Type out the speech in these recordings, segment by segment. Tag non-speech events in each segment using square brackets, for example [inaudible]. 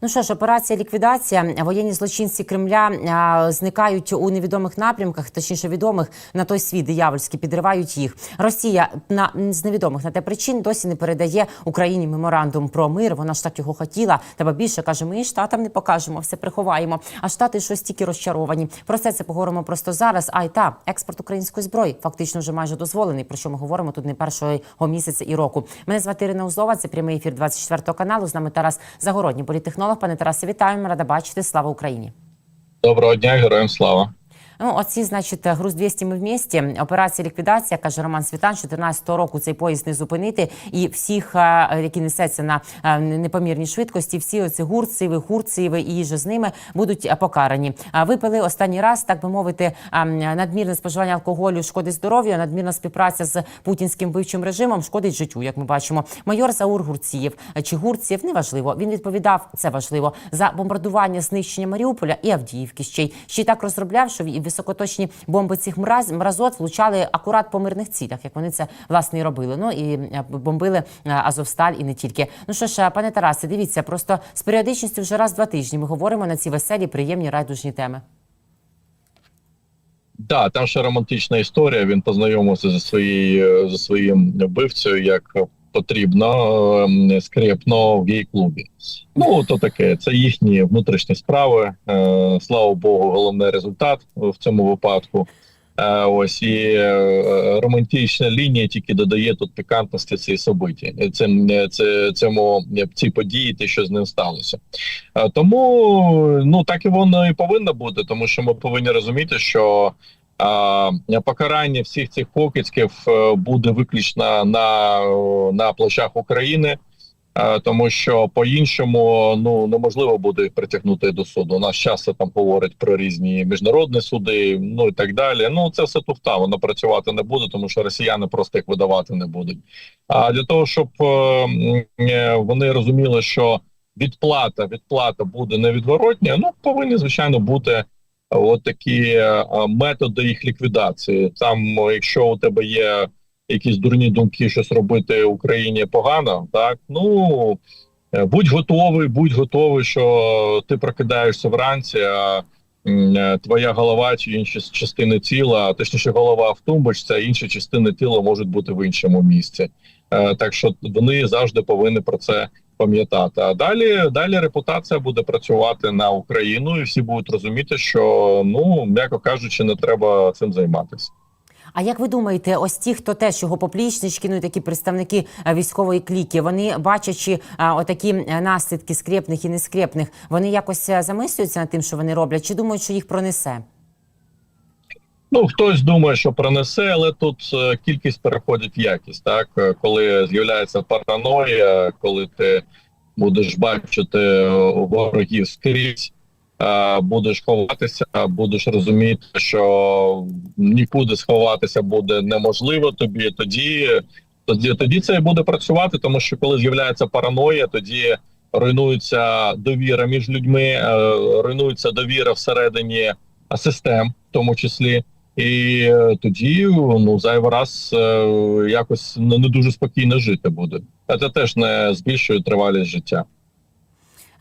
Ну що ж, операція ліквідація. Воєнні злочинці Кремля а, зникають у невідомих напрямках, точніше відомих на той світ диявольський, підривають їх. Росія на з невідомих на те причин досі не передає Україні меморандум про мир. Вона ж так його хотіла. Та більше каже, ми і штатам не покажемо, все приховаємо. А штати щось тільки розчаровані. Про це це поговоримо просто зараз. А й та експорт української зброї фактично вже майже дозволений. Про що ми говоримо тут не першого місяця і року. Мене звати Ірина Узлова. Це прямий ефір 24 каналу. З нами Тарас Загородній, політтехнолог. Пане Тарасе, вітаємо. Рада бачити. Слава Україні. Доброго дня, героям слава. Ну, оці, значить, груз 200 ми вмісті. Операція ліквідація, каже Роман Світан, 14 року цей поїзд не зупинити. І всіх, які несеться на а, непомірній швидкості, всі оці гурциви, гурциви і же з ними будуть покарані. А випили останній раз, так би мовити, надмірне споживання алкоголю шкодить здоров'ю, надмірна співпраця з путінським вивчим режимом шкодить життю, як ми бачимо. Майор Заур Гурцієв чи Гурцієв неважливо. Він відповідав це важливо за бомбардування, знищення Маріуполя і Авдіївки. Ще й ще й так розробляв, що високоточні бомби цих мраз мразот влучали акурат по мирних цілях, як вони це власне і робили. Ну і е, бомбили е, Азовсталь і не тільки. Ну що ж, е, пане Тарасе, дивіться, просто з періодичністю вже раз два тижні ми говоримо на ці веселі, приємні райдужні теми. Да, там ще романтична історія. Він познайомився зі своєю зі своїм вбивцею, як потрібно ем, скрепно в гей-клубі. Ну то таке, це їхні внутрішні справи. Е, Слава Богу, головний результат в цьому випадку. Е, Ось і е, романтична лінія тільки додає тут пікантності цій собиті. Цим це цьому цій події, те, що з ним сталося. Тому ну так і воно і повинно бути, тому що ми повинні розуміти, що покарання всіх цих покидьків е, буде виключно на, на площах України. Е, Тому що по-іншому ну неможливо буде притягнути до суду. У нас часто там говорять про різні міжнародні суди, ну і так далі. Ну це все туфта, воно працювати не буде, тому що росіяни просто їх видавати не будуть. А для того, щоб е, е, вони розуміли, що відплата відплата буде невідворотня, ну повинні звичайно бути от такі е, методи їх ліквідації. Там, якщо у тебе є якісь дурні думки, щось робити Україні погано, так ну е, будь готовий, будь готовий, що ти прокидаєшся вранці. а е, Твоя голова чи інші частини тіла, точніше, голова в тумбочці, а інші частини тіла можуть бути в іншому місці. Е, Так що вони завжди повинні про це пам'ятати. А далі далі репутація буде працювати на Україну, і всі будуть розуміти, що ну м'яко кажучи, не треба цим займатися. А як ви думаєте, ось ті, хто теж його поплічнички, ну такі представники е, військової кліки, вони бачачи а, отакі е, наслідки скрепних і нескрепних, вони якось е, замислюються над тим, що вони роблять, чи думають, що їх пронесе? Ну, хтось думає, що пронесе, але тут е, кількість переходить в якість. Так, Е, коли з'являється параноя, коли ти будеш бачити е, ворогів скрізь, будеш ховатися, будеш розуміти, що нікуди сховатися буде неможливо тобі. Тоді, тоді, тоді це і буде працювати, тому що коли з'являється параноя, тоді руйнується довіра між людьми, руйнується довіра всередині систем, в тому числі. І е, тоді ну зайвий раз е, якось не, дуже спокійно жити буде. Це теж не збільшує тривалість життя.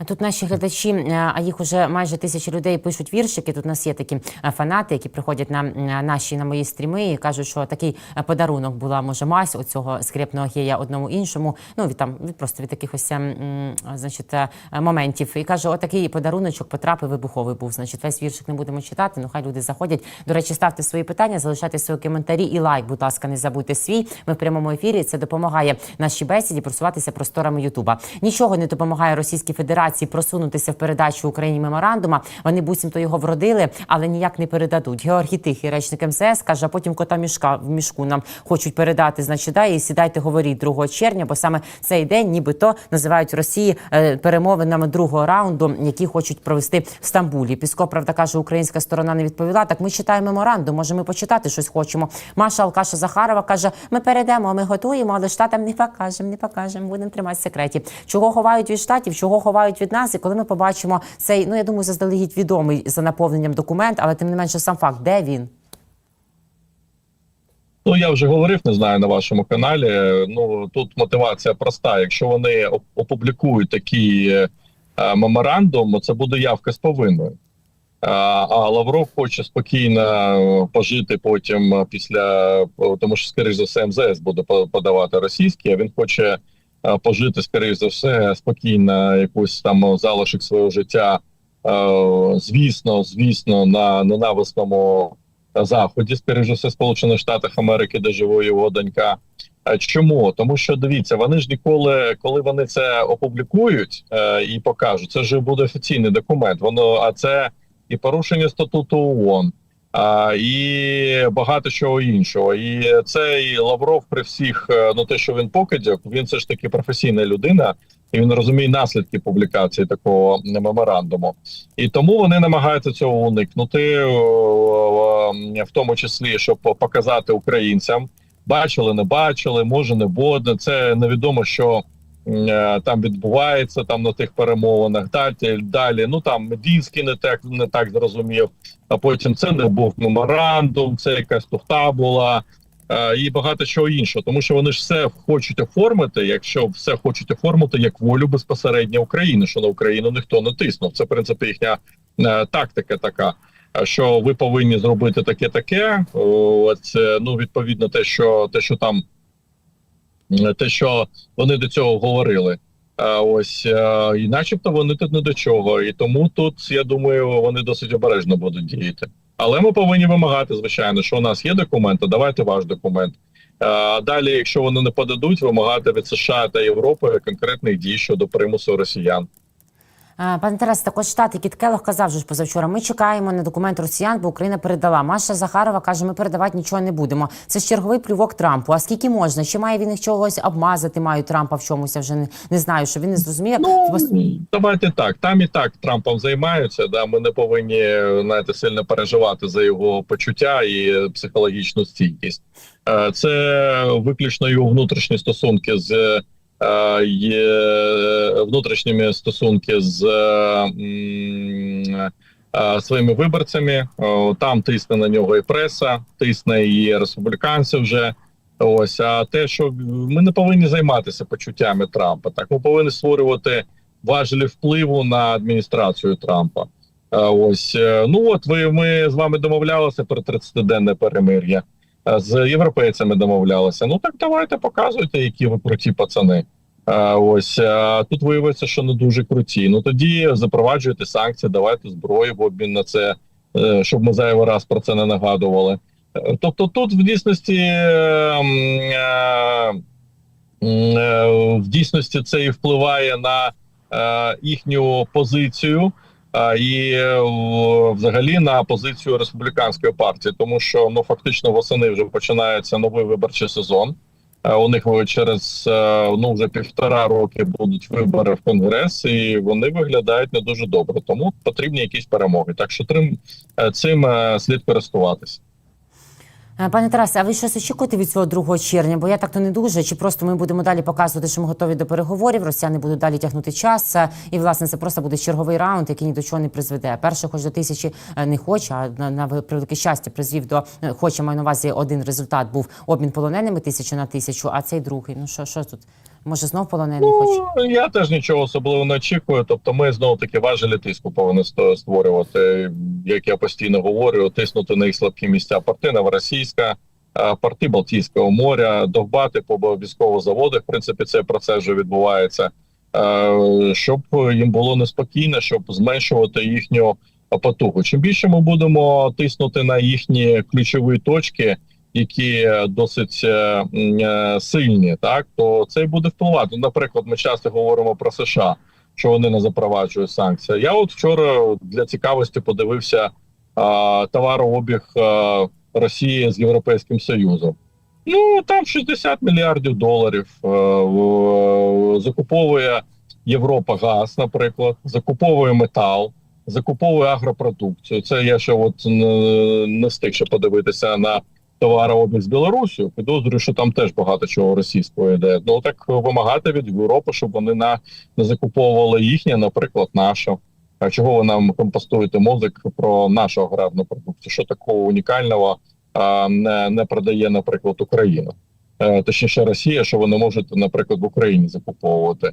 Тут наші глядачі, е, а їх уже майже тисячі людей пишуть віршики. Тут у нас є такі е, фанати, які приходять на е, наші на мої стріми і кажуть, що такий подарунок була може мазь оцього скрепного гея одному іншому. Ну від там від просто від таких ось ем, значить моментів. І каже, отакий подаруночок потрапив вибуховий був. Значить, весь віршик не будемо читати. Ну хай люди заходять. До речі, ставте свої питання, залишайте свої коментарі і лайк. Будь ласка, не забудьте свій. Ми в прямому ефірі. Це допомагає нашій бесіді просуватися просторами Ютуба. Нічого не допомагає Російській Федерації просунутися в передачу Україні меморандума. Вони буцімто його вродили, але ніяк не передадуть. Георгій Тихий, речник МЗС, каже, а потім кота мішка в мішку нам хочуть передати. Значить, да, і сідайте, говоріть 2 червня, бо саме цей день, нібито називають Росії е, перемовинами другого раунду, які хочуть провести в Стамбулі. Пісков, правда, каже, українська сторона не відповіла. Так ми читаємо меморандум. Може, ми почитати щось хочемо. Маша Алкаша Захарова каже: ми перейдемо, ми готуємо, але штатам не покажемо, не покажемо, будемо тримати секреті. Чого ховають від штатів, чого ховають від нас, і коли ми побачимо цей, ну я думаю, заздалегідь відомий за наповненням документ, але тим не менше сам факт, де він. Ну я вже говорив, не знаю на вашому каналі. Ну тут мотивація проста. Якщо вони опублікують такі е, е, меморандум, це буде явка з повинною. А Лавров хоче спокійно пожити потім е, після тому, що скоріш за все МЗС буде подавати російський. А він хоче пожити скоріш за все спокійно якусь там залишок свого життя. е, Звісно, звісно, на ненависному заході, скоріш за все, Сполучених Штатах Америки, де живе його донька. Е, Чому? Тому що дивіться, вони ж ніколи, коли вони це опублікують е, і покажуть, це ж буде офіційний документ. Воно а це і порушення статуту ООН, а, і багато чого іншого. І цей Лавров при всіх, е, ну те, що він покидьок, він все ж таки професійна людина, і він розуміє наслідки публікації такого меморандуму. І тому вони намагаються цього уникнути, о, в тому числі, щоб показати українцям. Бачили, не бачили, може не буде. Це невідомо, що е, там відбувається там на тих перемовинах. Далі далі. Ну там Медінський не так не так зрозумів. А потім це не був меморандум, це якась туфта була. е, І багато чого іншого, тому що вони ж все хочуть оформити, якщо все хочуть оформити як волю безпосередньо України, що на Україну ніхто не тиснув. Це в принципі їхня е, тактика така. е, Що ви повинні зробити таке, таке. Це ну відповідно те, що те, що там е, те, що вони до цього говорили. А ось е, і, начебто, вони тут не до чого. І тому тут я думаю, вони досить обережно будуть діяти. Але ми повинні вимагати, звичайно, що у нас є документи. Давайте ваш документ. А далі, якщо вони не подадуть, вимагати від США та Європи конкретних дій щодо примусу росіян. Пане Тарасе, також штат Кіт Келлог казав же ж позавчора. Ми чекаємо на документ росіян, бо Україна передала. Маша Захарова каже, ми передавати нічого не будемо. Це ж черговий плювок Трампу. А скільки можна? Чи має він їх чогось обмазати? Маю Трампа в чомусь. Я вже не, не знаю, що він не зрозуміє. Ну Пос- давайте так. Там і так Трампом займаються. Да, ми не повинні знаєте, сильно переживати за його почуття і психологічну стійкість. Е, Це виключно його внутрішні стосунки з внутрішніми стосунки з е, е, своїми виборцями. Там тисне на нього і преса, тисне і республіканці вже. Ось а те, що ми не повинні займатися почуттями Трампа, так ми повинні створювати важелі впливу на адміністрацію Трампа. Е, Ось е, ну от ви ми з вами домовлялися про 30-денне перемир'я. Е, З європейцями домовлялися. Ну так давайте показуйте, які ви круті пацани. Е, Ось е, тут виявиться, що не дуже круті. Ну тоді запроваджуйте санкції, давайте зброю в обмін на це, щоб ми зайвий раз про це не нагадували. Тобто, тут в дійсності е, м, е, м, е, в дійсності це і впливає на їхню позицію. І е, взагалі на позицію республіканської партії, тому що ну фактично восени вже починається новий виборчий сезон. Е, У них е, через ну вже півтора роки будуть вибори в конгрес, і вони виглядають не дуже добре. Тому потрібні якісь перемоги. Так що цим слід користуватися. Е, Пане Тарасе, а ви щось очікуєте від цього 2 червня? Бо я так то не дуже. Чи просто ми будемо далі показувати, що ми готові до переговорів? Росіяни будуть далі тягнути час, е, і власне це просто буде черговий раунд, який ні до чого не призведе. Перше, хоч до тисячі е, не хоче, а на, на превелике щастя призвів до хоче маю на увазі один результат був обмін полоненими тисячу на тисячу, а цей другий. Ну що, що тут? Може знов полонений хоче? Ну, я теж нічого особливо не очікую. Тобто, ми знову таки важелі тиску повинні створювати. Як я постійно говорю, тиснути на їх слабкі місця. Порти Новоросійська, е, порти Балтійського моря, довбати по обов'язково заводах. В принципі, цей процес вже відбувається. Е, Щоб їм було неспокійно, щоб зменшувати їхню потугу. Чим більше ми будемо тиснути на їхні ключові точки, які досить е, е, сильні, так то це й буде впливати. Ну, Наприклад, ми часто говоримо про США, що вони не запроваджують санкції. Я от вчора для цікавості подивився а, товарообіг а, Росії з Європейським Союзом. Ну там 60 мільярдів доларів е, в- закуповує Європа газ, наприклад, закуповує метал, закуповує агропродукцію. Це я ще от не встиг ще подивитися на товарообіг Білорусію. Підозрюю, що там теж багато чого російського йде. Ну так вимагати від Європи, щоб вони на не закуповували їхнє, наприклад, наше. А чого ви нам компостуєте мозок про нашу аграрну продукцію? Що такого унікального а, не, не продає, наприклад, Україна? Е, точніше, Росія, що ви не можете, наприклад, в Україні закуповувати.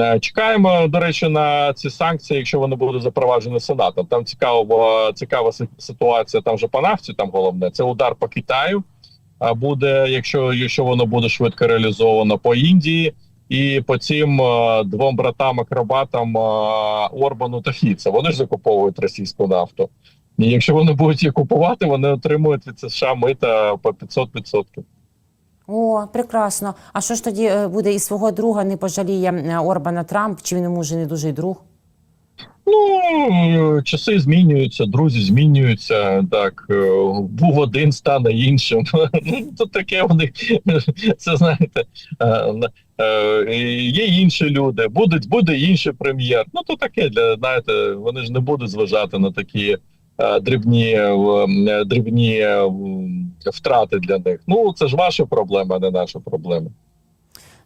Е, Чекаємо, до речі, на ці санкції, якщо вони будуть запроваджені Сенатом. Там цікава, цікава ситуація. Там же по нафті, там головне це удар по Китаю. А буде, якщо, якщо воно буде швидко реалізовано по Індії і по цим е, двом братам акробатам е, Орбану та Фіца. Вони ж закуповують російську нафту. І якщо вони будуть її купувати, вони отримують від США мита по 500%. О, прекрасно. А що ж тоді е, буде і свого друга не пожаліє е, Орбана Трамп? Чи він вже не дуже друг? Ну, часи змінюються, друзі змінюються. Так, е, був один, стане іншим. [laughs] Ну, то таке вони це знаєте. Є інші люди, будуть буде інший прем'єр. Ну то таке для знаєте, вони ж не будуть зважати на такі дрібні е, дрібні е, втрати для них. Ну це ж ваша проблема, а не наша проблема.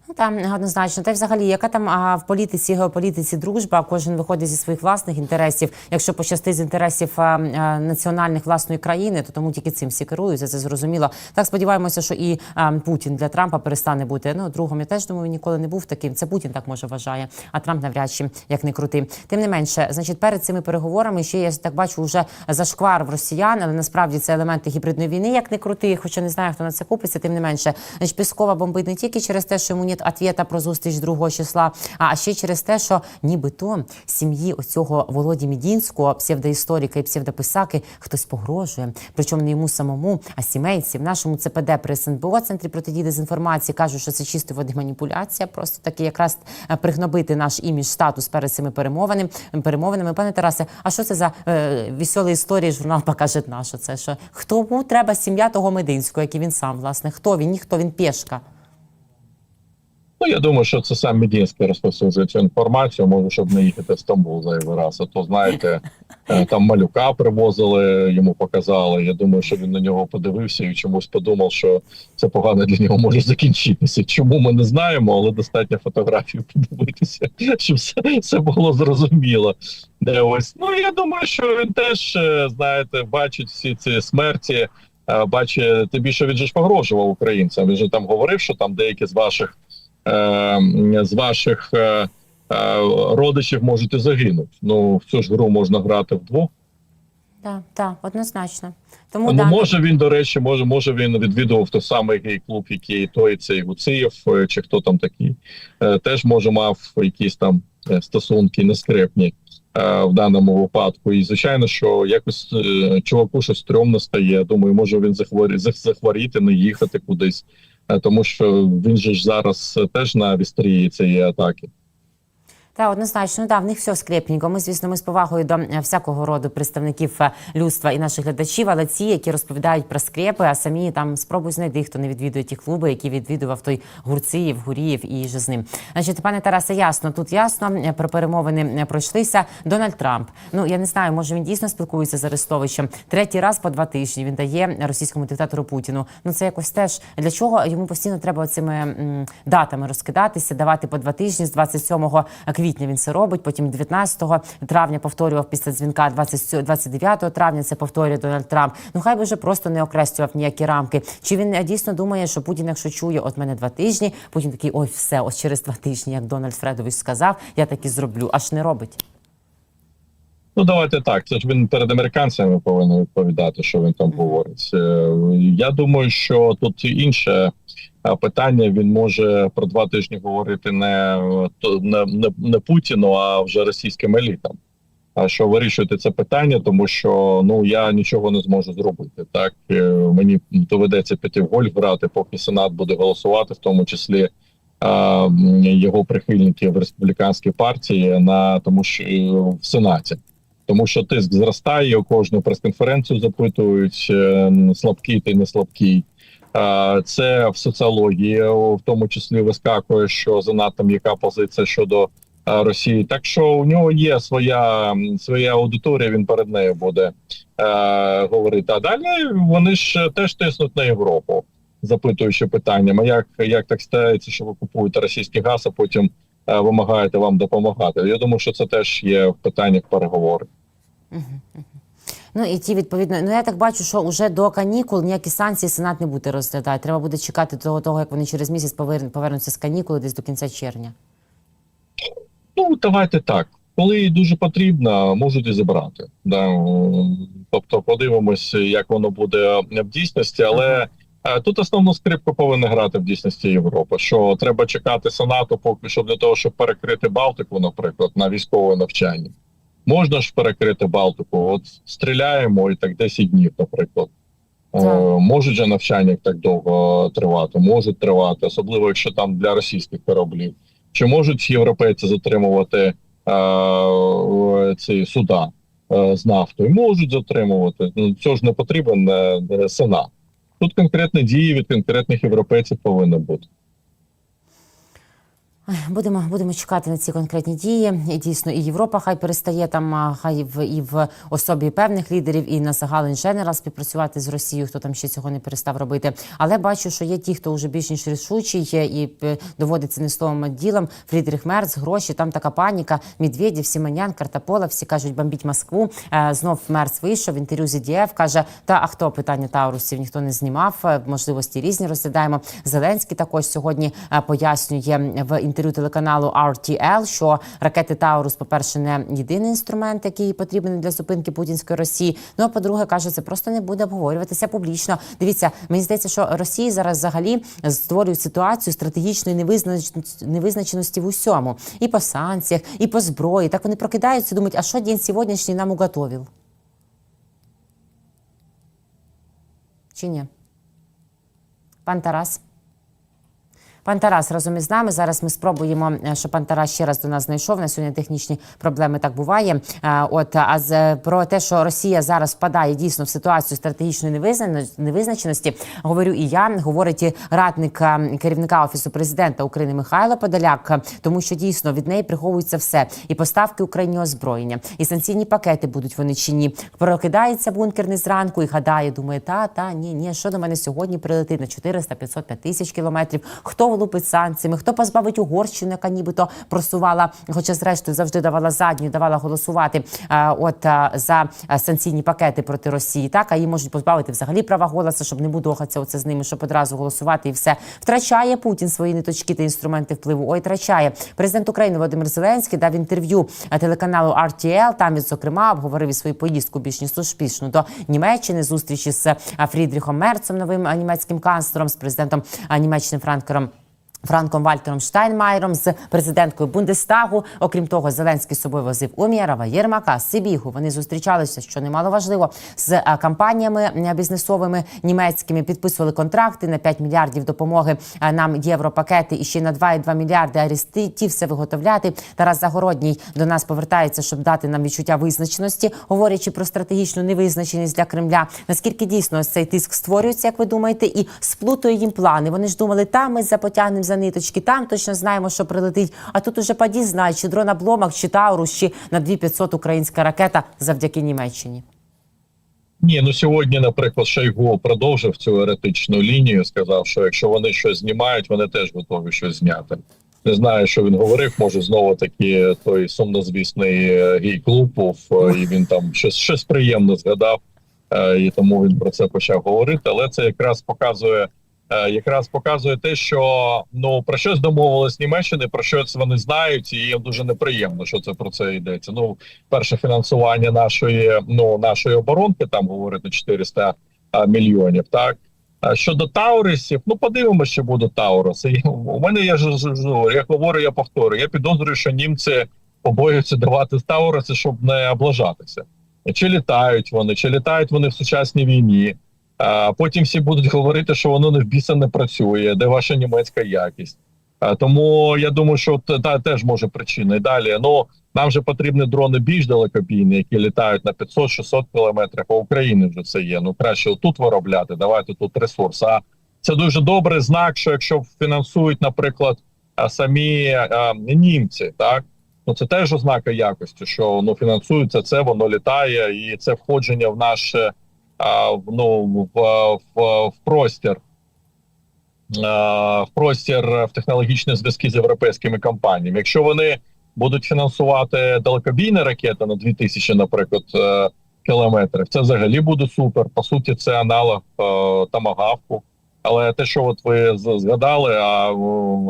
Ну там однозначно. Та й взагалі, яка там а, в політиці, геополітиці дружба, кожен виходить зі своїх власних інтересів. Якщо пощастить з інтересів а, а, національних власної країни, то тому тільки цим всі керуються. Це зрозуміло. Так сподіваємося, що і а, Путін для Трампа перестане бути ну другом. Я теж думаю, він ніколи не був таким. Це Путін так може вважає, а Трамп навряд чи як не крути. Тим не менше, значить, перед цими переговорами ще я так бачу вже зашквар в росіян, але насправді це елементи гібридної війни, як не крути. Хоча не знаю, хто на це купиться. Тим не менше, значить, Піскова бомбить не тільки через те, що йому нет ответа про зустріч 2 числа, а ще через те, що нібито сім'ї оцього Володі Мідінського, псевдоісторика і псевдописаки, хтось погрожує. Причому не йому самому, а сімейці в нашому ЦПД при СНБО центрі протидії дезінформації кажуть, що це чисто води маніпуляція. Просто таки якраз е, пригнобити наш імідж, статус перед цими перемовинами. перемовинами. Пане Тарасе, а що це за е, веселі історії? Журнал покаже наш. Це що хто треба сім'я того Мединського, як і він сам власне? Хто він? Ніхто він пєшка. Ну, я думаю, що це сам Медінський розповсюджує цю інформацію, може, щоб не їхати в Стамбул зайвий раз. А то, знаєте, [laughs] е, там малюка привозили, йому показали. Я думаю, що він на нього подивився і чомусь подумав, що це погано для нього може закінчитися. Чому ми не знаємо, але достатньо фотографій подивитися, [laughs] щоб все, все було зрозуміло. Де ось, ну я думаю, що він теж, е, знаєте, бачить всі ці смерті. е, Бачить, тим більше він же ж погрожував українцям. Він же там говорив, що там деякі з ваших з ваших е, е, родичів можете загинути. Ну в цю ж гру можна грати вдвох. Так, так, однозначно. Тому Ну да. може він, до речі, може, може він відвідував той самий гей-клуб, який той цей Гуциєв, е, чи хто там такий. Е, теж може мав якісь там е, стосунки нескрепні е, в даному випадку. І звичайно, що якось е, чуваку щось стрьомно стає. Думаю, може він захворі, зах- захворіти, не їхати кудись. Е, Тому що він же ж зараз е, теж на вістрії цієї атаки. Та однозначно, да, в них все скрепненько. Ми, звісно, ми з повагою до е, всякого роду представників е, людства і наших глядачів, але ці, які розповідають про скрепи, а самі там спробуй знайти, хто не відвідує ті клуби, які відвідував той Гурциєв, Гурієв і же з ним. Значить, пане Тарасе, ясно, тут ясно е, про перемовини пройшлися. Дональд Трамп. Ну я не знаю, може він дійсно спілкується з Арестовичем. Третій раз по два тижні він дає російському диктатору Путіну. Ну це якось теж для чого йому постійно треба цими датами розкидатися, давати по два тижні з 27 квітня він це робить. Потім 19 травня повторював після дзвінка 20 29 травня. Це повторює Дональд Трамп. Ну хай би вже просто не окреслював ніякі рамки. Чи він е, дійсно думає, що Путін, якщо чує, от мене два тижні, Путін такий, ой, все, ось через два тижні, як Дональд Фредович сказав, я так і зроблю. Аж не робить. Ну, давайте так. Це ж він перед американцями повинен відповідати, що він там говорить. Е, Я думаю, що тут інше питання. Він може про два тижні говорити не, не, не, не Путіну, а вже російським елітам. А що вирішувати це питання, тому що ну я нічого не зможу зробити. Так Е, мені доведеться піти в гольф грати, поки Сенат буде голосувати, в тому числі його прихильників республіканської партії на тому, що е, в Сенаті тому що тиск зростає, у кожну прес-конференцію запитують е, слабкий ти не слабкий. Це в соціології, в тому числі вискакує, що занадто м'яка позиція щодо е, Росії. Так що у нього є своя своя аудиторія. Він перед нею буде е, говорити. А далі вони ж теж тиснуть на Європу, запитуючи питанням: а як, як так стається, що ви купуєте російський газ, а потім е, вимагаєте вам допомагати? Я думаю, що це теж є в питаннях переговорів. Ну і ті відповідно. Ну я так бачу, що вже до канікул ніякі санкції Сенат не буде розглядати. Треба буде чекати того, того як вони через місяць повер- повернуться з канікули десь до кінця червня. Ну, давайте так. Коли дуже потрібно, можуть і забрати. Да? Тобто, подивимось, як воно буде в дійсності, але е, тут основну скрипку повинна грати в дійсності Європа. Що треба чекати Сенату, поки що для того, щоб перекрити Балтику, наприклад, на військове навчання. Можна ж перекрити Балтику, от стріляємо і так 10 днів, наприклад. Е, можуть же навчання так довго тривати, можуть тривати, особливо якщо там для російських кораблів. Чи можуть європейці затримувати е, ці суда е, з нафтою? Можуть затримувати. Ну цього ж не потрібен е, е, сенат. Тут конкретні дії від конкретних європейців повинні бути. Будемо будемо чекати на ці конкретні дії. І дійсно, і Європа хай перестає там, хай в і в особі певних лідерів, і на загалин Женерал співпрацювати з Росією, хто там ще цього не перестав робити. Але бачу, що є ті, хто вже більш ніж рішучий і доводиться не словом а ділом. Фрідріх Мерц, гроші, там така паніка. Медведєв, Сіманян, Картапола, всі кажуть, бомбіть Москву. Е, Знов Мерц вийшов інтерв'ю з EDF, каже: та а хто питання Таурусів ніхто не знімав. е, Можливості різні розглядаємо. Зеленський також сьогодні е, пояснює в інтерв'ю телеканалу RTL, що ракети Таурус, по-перше, не єдиний інструмент, який потрібен для зупинки путінської Росії. Ну а по-друге, каже, це просто не буде обговорюватися публічно. Дивіться, мені здається, що Росія зараз взагалі створює ситуацію стратегічної невизнач- невизначеності в усьому, і по санкціях, і по зброї. Так вони прокидаються, думають, а що день сьогоднішній нам уготовив? Чи ні? Пан Тарас. Пан Тарас разом із нами. Зараз ми спробуємо, е, щоб пан Тарас ще раз до нас знайшов. На сьогодні технічні проблеми так буває. Е, От а з про те, що Росія зараз впадає дійсно в ситуацію стратегічної невизна- невизначеності, говорю і я. Говорить і радник е, керівника офісу президента України Михайло Подоляк, е, тому що дійсно від неї приховується все: і поставки Україні озброєння, і санкційні пакети будуть вони чи ні. Прокидається бункерний зранку і гадає, думає, та та ні, ні, що до мене сьогодні прилетить на 400, 500, 5 тисяч кілометрів. Хто влупить санкціями, хто позбавить Угорщину, яка нібито просувала, хоча зрештою завжди давала задню, давала голосувати е, от е, за е, санкційні пакети проти Росії. Так а її можуть позбавити взагалі права голосу, щоб не будохатися оце з ними, щоб одразу голосувати і все втрачає Путін свої ниточки та інструменти впливу. Ой, втрачає президент України Володимир Зеленський дав інтерв'ю телеканалу RTL. Там він зокрема обговорив і свою поїздку більш ніж успішну до Німеччини, зустрічі з Фрідріхом Мерцем, новим німецьким канцлером, з президентом Німеччини Франкером. Франком Вальтером Штайнмайером з президенткою Бундестагу. Окрім того, Зеленський з собою возив Умєрова, Єрмака, Сибігу. Вони зустрічалися, що немало важливо, з е, компаніями бізнесовими німецькими. Підписували контракти на 5 мільярдів допомоги е, нам європакети і ще на 2,2 мільярди арести. Ті все виготовляти. Тарас Загородній до нас повертається, щоб дати нам відчуття визначеності, говорячи про стратегічну невизначеність для Кремля. Наскільки дійсно цей тиск створюється, як ви думаєте, і сплутує їм плани. Вони ж думали, там ми запотягнемо за ниточки, там точно знаємо, що прилетить. А тут уже паді знають, чи дрон обломах, чи Таурус, чи на 2500 українська ракета завдяки Німеччині. Ні, ну сьогодні, наприклад, Шойгу продовжив цю еретичну лінію. Сказав, що якщо вони щось знімають, вони теж готові щось зняти. Не знаю, що він говорив. Може, знову таки той сумнозвісний е, гей-клуб е, і він там щось щось приємне згадав, е, і тому він про це почав говорити. Але це якраз показує. Е, Якраз показує те, що ну про щось домовились Німеччини, про щось вони знають, і їм дуже неприємно, що це про це йдеться. Ну, перше фінансування нашої ну нашої оборонки, там говорити 400 а, мільйонів. Так а щодо Таурисів, ну подивимося, що будуть Тауруси. І У мене я ж ж- я говорю, я повторю. Я підозрюю, що німці побоюються давати Тауруси, щоб не облажатися. Чи літають вони, чи літають вони в сучасній війні. А потім всі будуть говорити, що воно не в біса не працює, де ваша німецька якість. Тому я думаю, що та, теж може причина. І далі ну нам же потрібні дрони більш далекобійні, які літають на 500-600 кілометрів. А в Україні вже це є. Ну краще тут виробляти. Давайте тут ресурс. А це дуже добрий знак, що якщо фінансують, наприклад, самі а, німці, так ну це теж ознака якості, що ну фінансується це, воно літає, і це входження в наше ну в, в, в простір. В простір в технологічні зв'язки з європейськими компаніями. Якщо вони будуть фінансувати далекобійні ракети на 2000, наприклад, е, кілометрів, це взагалі буде супер. По суті, це аналог е, тамагавку. Але те, що от ви згадали, а,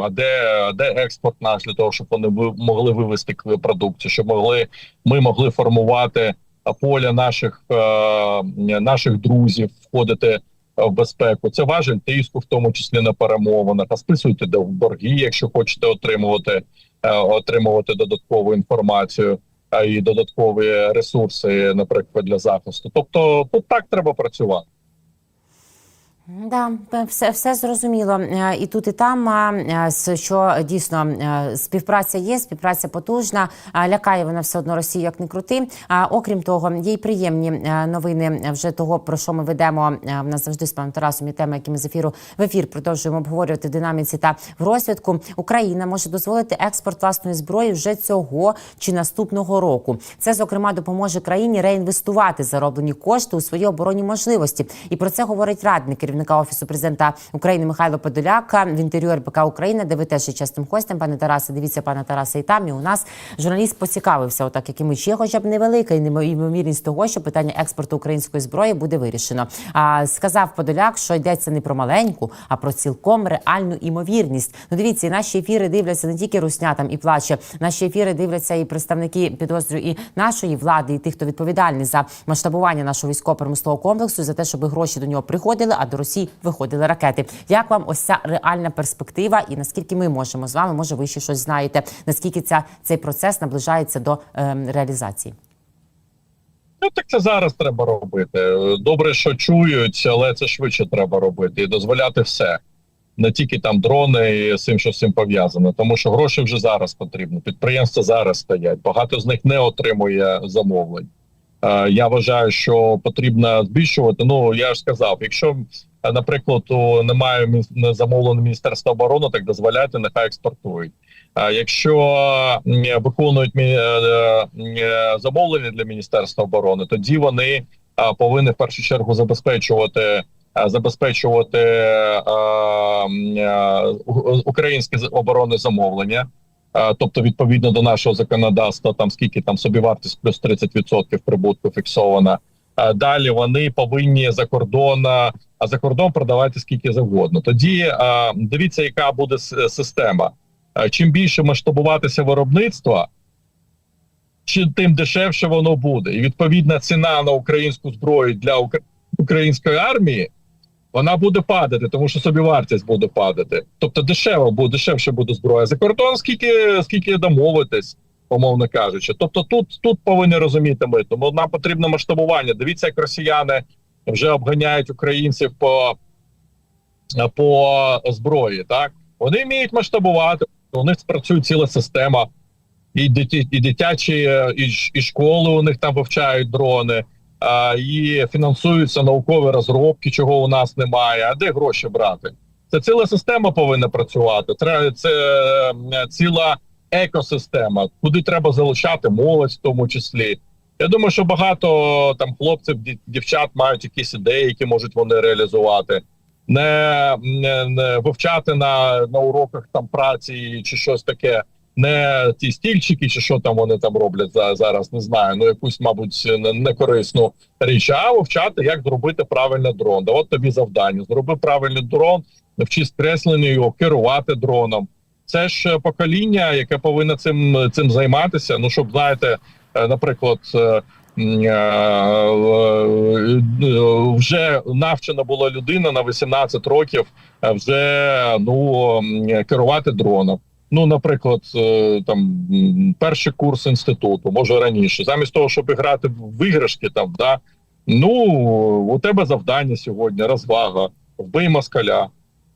а де, де експорт наш для того, щоб вони могли вивести продукцію, щоб могли ми могли формувати поля наших е, наших друзів, входити е, в безпеку. Це важель тиску, в тому числі на перемовинах. А списуйте де борги, якщо хочете отримувати е, отримувати додаткову інформацію а, і додаткові ресурси, наприклад, для захисту. Тобто, тут так треба працювати. Да, все, все зрозуміло. Е, І тут, і там, е, що дійсно е, співпраця є, співпраця потужна. Лякає вона все одно Росію, як не крути. А окрім того, є й приємні е, новини вже того, про що ми ведемо. Е, В нас завжди з паном Тарасом є теми, які ми з ефіру в ефір продовжуємо обговорювати в динаміці та в розвитку. Україна може дозволити експорт власної зброї вже цього чи наступного року. Це зокрема допоможе країні реінвестувати зароблені кошти у свої оборонні можливості. І про це говорить радник керівника офісу президента України Михайло Подоляка в інтерв'ю РБК Україна, де ви теж є частим гостем, пане Тарасе. Дивіться, пане Тарасе, і там і у нас журналіст поцікавився, отак якими чи хоча б невелика і ймовірність того, що питання експорту української зброї буде вирішено. А сказав Подоляк, що йдеться не про маленьку, а про цілком реальну імовірність. Ну дивіться, наші ефіри дивляться не тільки русня там і плаче. Наші ефіри дивляться і представники підозрюю і нашої влади, і тих, хто відповідальний за масштабування нашого військово-промислового комплексу, за те, щоб гроші до нього приходили, а до Росії виходили ракети. Як вам ось ця реальна перспектива, і наскільки ми можемо з вами, може, ви ще щось знаєте, наскільки ця цей процес наближається до ем, реалізації? Ну так це зараз треба робити. Добре, що чують, але це швидше треба робити і дозволяти все. Не тільки там дрони і з цим, що з цим пов'язано, тому що гроші вже зараз потрібно. Підприємства зараз стоять. Багато з них не отримує замовлень. Е, я вважаю, що потрібно збільшувати. Ну я ж сказав, якщо, наприклад, немає замовлено Міністерства оборони, так дозволяйте, нехай експортують. А якщо виконують е, е, замовлення для Міністерства оборони, тоді вони повинні в першу чергу забезпечувати забезпечувати е, е, українське оборонне замовлення. Тобто, відповідно до нашого законодавства, там скільки там собівартість плюс 30% прибутку фіксована. Далі вони повинні за кордон, а за кордон продавати скільки завгодно. Тоді дивіться, яка буде система. Чим більше масштабуватися виробництва, тим дешевше воно буде. І відповідна ціна на українську зброю для української армії вона буде падати, тому що собівартість буде падати. Тобто дешево буде дешевше буде зброя за кордон, скільки скільки домовитись, умовно кажучи. Тобто, тут тут повинні розуміти ми. Тому нам потрібно масштабування. Дивіться, як росіяни вже обганяють українців по, по зброї. Так вони вміють масштабувати. У них спрацює ціла система. І диті, і дитячі, і, школи у них там вивчають дрони, а, і фінансуються наукові розробки, чого у нас немає. А де гроші брати? Це ціла система повинна працювати. Треба це е, ціла екосистема, куди треба залучати молодь, в тому числі. Я думаю, що багато там хлопців, дів- дівчат мають якісь ідеї, які можуть вони реалізувати. Не, не, не вивчати на, на уроках там праці чи щось таке не ті стільчики, чи що там вони там роблять за зараз, не знаю. Ну якусь, мабуть, не- некорисну річ, а вивчати, як зробити правильно дрон. Да, от тобі завдання. Зроби правильний дрон, навчись кресленню його, керувати дроном. Це ж покоління, яке повинно цим цим займатися. Ну щоб знаєте, е, наприклад. е, м, е, е, Вже навчена була людина на 18 років вже ну керувати дроном. Ну, наприклад, там перший курс інституту, може раніше, замість того, щоб грати в виграшки, там да ну у тебе завдання сьогодні, розвага, вбий москаля.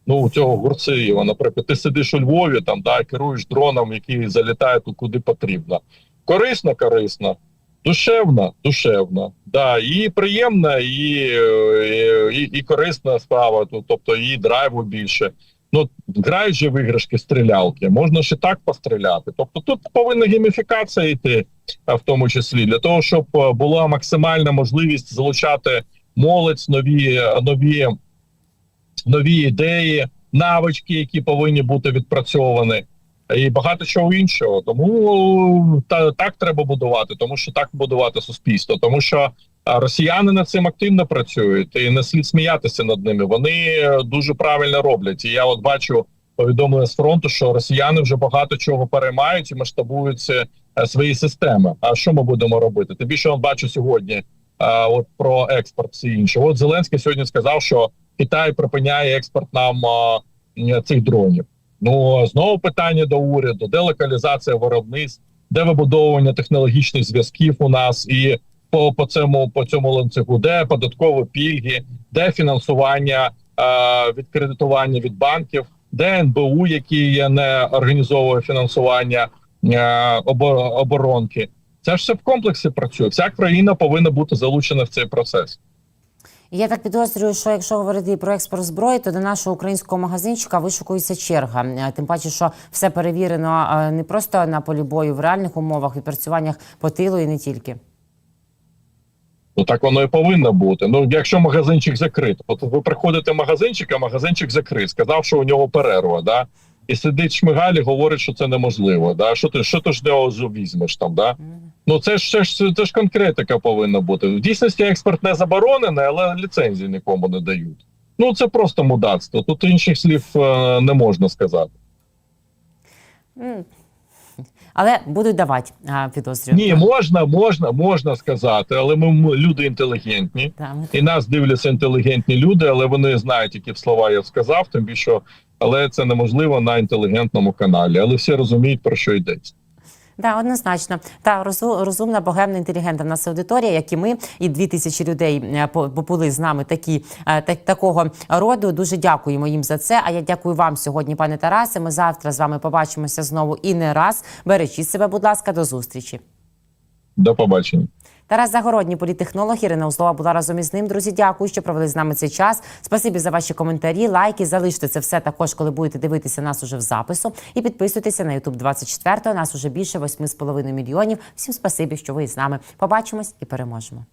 Ну, у цього Гурцеєва, наприклад, ти сидиш у Львові, там да керуєш дроном, який залітає туди, куди потрібно. Корисно, корисно, душевно, душевно. Да, і приємна, і, е, і, і корисна справа. ну, Тобто і драйву більше. Ну, грають же в стрілялки, можна ще так постріляти. Тобто тут повинна гейміфікація йти, в тому числі, для того, щоб е, була максимальна можливість залучати молодь, нові, нові, нові ідеї, навички, які повинні бути відпрацьовані, і багато чого іншого. Тому та, так треба будувати, тому що так будувати суспільство. Тому що росіяни над цим активно працюють, і не слід сміятися над ними. Вони е, дуже правильно роблять. І я от бачу повідомлення з фронту, що росіяни вже багато чого переймають і масштабуються е, свої системи. А що ми будемо робити? Більше, от бачу сьогодні е, от про експорт всі інше. От Зеленський сьогодні сказав, що Китай припиняє експорт нам е, цих дронів. Ну знову питання до уряду: де локалізація виробництв, де вибудовування технологічних зв'язків у нас і по, по цьому по цьому ланцюгу, де податкові пільги, де фінансування е, від кредитування від банків, де НБУ, які не організовує фінансування е, оборонки. Це ж все в комплексі працює. Вся країна повинна бути залучена в цей процес. Я так підозрюю, що якщо говорити про експорт зброї, то до нашого українського магазинчика вишукується черга. Е, Тим паче, що все перевірено е, не просто на полі бою в реальних умовах, відпрацюваннях по тилу і не тільки. Ну так воно і повинно бути. Ну якщо магазинчик закритий, от ви приходите в магазинчик, а магазинчик закрит, сказав, що у нього перерва, да. І сидить шмигаль і говорить, що це неможливо. Да? Що ти що ти ж нього візьмеш там? Да? Ну це ж це ж це ж конкретика повинна бути. В дійсності експорт не заборонений, але ліцензії нікому не дають. Ну це просто мудацтво. Тут інших слів е, не можна сказати. Але будуть давати, а, підозрюю. Ні, можна, можна, можна сказати, але ми люди інтелігентні. Да, ми І нас дивляться інтелігентні люди, але вони знають, які слова я сказав, тим більше, але це неможливо на інтелігентному каналі. Але всі розуміють про що йдеться. Да, однозначно. Та розу- розумна, богемна, інтелігентна в нас аудиторія, як і ми, і дві тисячі людей е, були з нами такі, е, так, такого роду. Дуже дякуємо їм за це. А я дякую вам сьогодні, пане Тарасе. Ми завтра з вами побачимося знову і не раз. Бережіть себе, будь ласка, до зустрічі. До побачення. Тарас Загородній, політехнолог Ірина Узлова була разом із ним. Друзі, дякую, що провели з нами цей час. Спасибі за ваші коментарі, лайки. Залиште це все також, коли будете дивитися нас уже в запису. І підписуйтеся на YouTube 24 Нас уже більше 8,5 мільйонів. Всім спасибі, що ви з нами. Побачимось і переможемо.